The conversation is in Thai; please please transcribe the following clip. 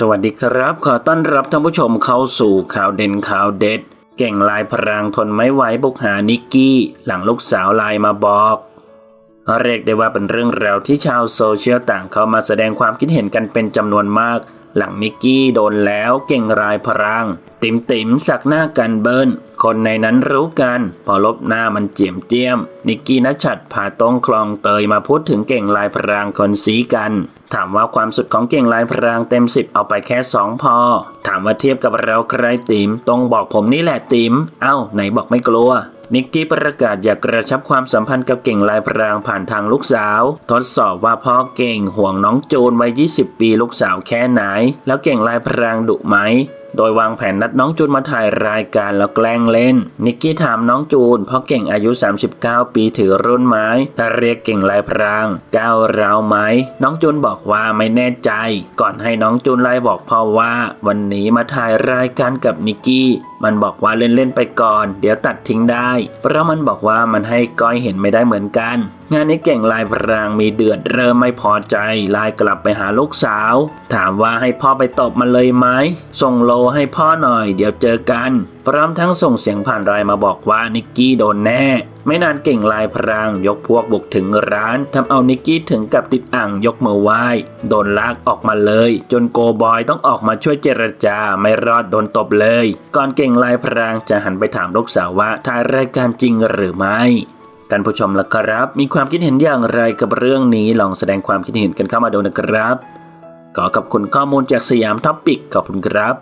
สวัสดีครับ ขอต้อนรับท่านผู้ชมเข้าสู่ข่าวเด่นข่าวเด็ด เก่งลายพรางทนไม่ไหวบุกหานิกกี้ หลังลูกสาวไลายมาบอก เรียกได้ว่าเป็นเรื่องราวที่ชาวโซเชียลต่างเข้ามาแสดงความคิดเห็นกันเป็นจำนวนมาก หลังนิกกี้โดนแล้วเก่งรายพราง ติ๋มติ๋มสักหน้ากันเบิร์นคนในนั้นรู้กัน พอลบหน้ามันเจียมเจียม นิกกี้นัชชัดพาตรงคลองเตยมาพูดถึงเก่งลายพรางคนสีกัน ถามว่าความสุดของเก่งลายพรางเต็มสิบเอาไปแค่สองพอ ถามว่าเทียบกับเราใครติ๋มตรงบอกผมนี่แหละติ๋ม เอ้าไหนบอกไม่กลัว นิกกี้ประกาศอยากกระชับความสัมพันธ์กับเก่งลายพรางผ่านทางลูกสาว ทดสอบว่าพ่อเก่งห่วงน้องโจนวัย 20 ปีลูกสาวแค่ไหน แล้วเก่งลายพรางดุไหม โดยวางแผนนัดน้องจูนมาถ่ายรายการแล้วแกล้งเล่น นิกกี้ถามน้องจูนเพราะเก่งอายุ 39 ปีถือรุ่นไม้ถ้าเรียกเก่งลายพรางก้าวราวไหม น้องจูนบอกว่าไม่แน่ใจ ก่อนให้น้องจูนไล่บอกพ่อว่า วันนี้มาถ่ายรายการกับนิกกี้มันบอกว่าเล่นๆไปก่อน เดี๋ยวตัดทิ้งได้ เพราะมันบอกว่ามันให้ก้อยเห็นไม่ได้เหมือนกัน งานนี้เก่งลายพรางมีเดือดเริ่มไม่พอใจไลายกลับไปหาลูกสาว ถามว่าให้พ่อไปตบมันเลยไหมส่งโลให้พ่อหน่อย เดี๋ยวเจอกัน พร้อมทั้งส่งเสียงผ่านไลน์มาบอกว่านิกกี้โดนแน่ ไม่นานเก่งลายพรางยกพวกบุกถึงร้านทำเอานิกกี้ถึงกับติดอ่างยกมือไหว้โดนลากออกมาเลย จนโกบอยต้องออกมาช่วยเจรจาไม่รอดโดนตบเลย ก่อนเก่งลายพรางจะหันไปถามลูกสาวว่าถ่ายรายการจริงหรือไม่ท่านผู้ชมล่ะครับ มีความคิดเห็นอย่างไรกับเรื่องนี้ลองแสดงความคิดเห็นกันเข้ามาดูนะครับ ขอขอบคุณข้อมูลจากสยามท็อปปิกขอบคุณครับ